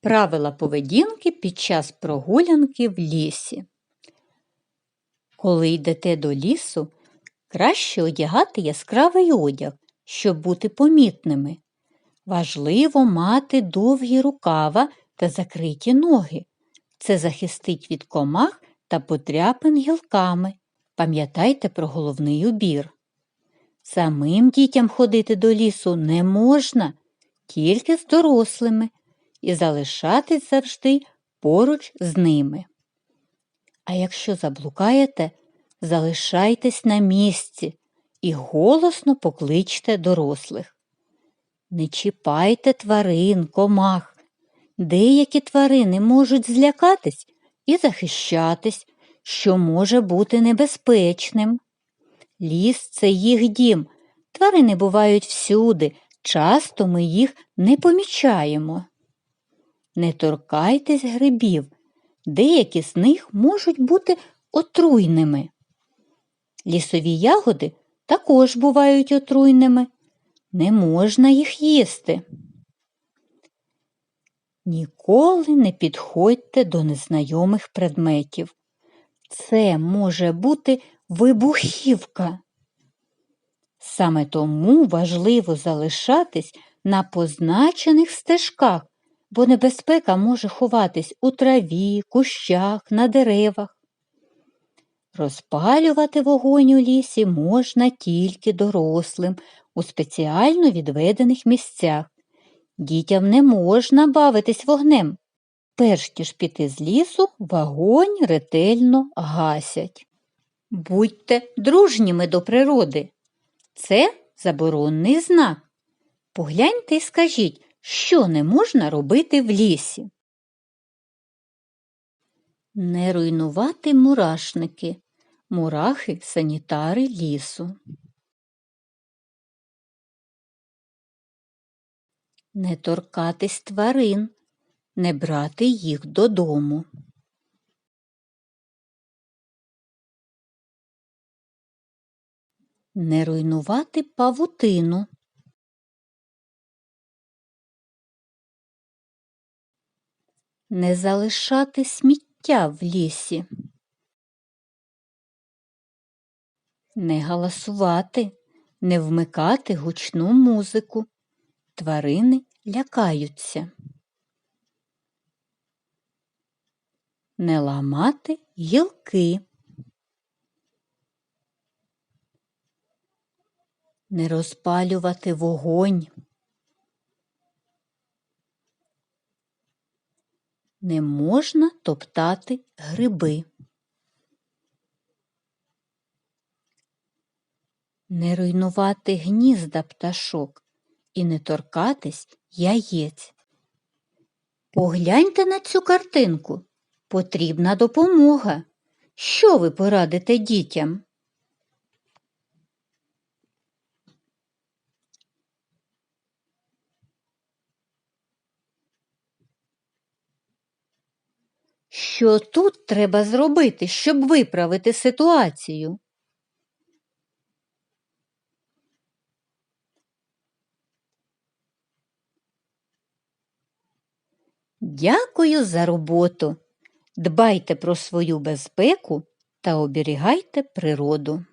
Правила поведінки під час прогулянки в лісі. Коли йдете до лісу, краще одягати яскравий одяг, щоб бути помітними. Важливо мати довгі рукава та закриті ноги. Це захистить від комах та подряпин гілками. Пам'ятайте про головний убір. Самим дітям ходити до лісу не можна, тільки з дорослими, і залишатись завжди поруч з ними. А якщо заблукаєте, залишайтесь на місці і голосно покличте дорослих. Не чіпайте тварин, комах. Деякі тварини можуть злякатись і захищатись, що може бути небезпечним. Ліс це їх дім. Тварини бувають всюди, часто ми їх не помічаємо. Не торкайтесь грибів, деякі з них можуть бути отруйними. Лісові ягоди також бувають отруйними. Не можна їх їсти. Ніколи не підходьте до незнайомих предметів. Це може бути вибухівка. Саме тому важливо залишатись на позначених стежках, бо небезпека може ховатись у траві, кущах, на деревах. Розпалювати вогонь у лісі можна тільки дорослим у спеціально відведених місцях. Дітям не можна бавитись вогнем. Перш ніж піти з лісу, вогонь ретельно гасять. Будьте дружніми до природи. Це заборонний знак. Погляньте і скажіть, що не можна робити в лісі. Не руйнувати мурашники. Мурахи санітари лісу. Не торкатись тварин, не брати їх додому. Не руйнувати павутину. Не залишати сміття в лісі. Не галасувати, не вмикати гучну музику. Тварини лякаються. Не ламати гілки. Не розпалювати вогонь. Не можна топтати гриби. Не руйнувати гнізда пташок і не торкатись яєць. Погляньте на цю картинку. Потрібна допомога. Що ви порадите дітям? Що тут треба зробити, щоб виправити ситуацію? Дякую за роботу. Дбайте про свою безпеку та оберігайте природу.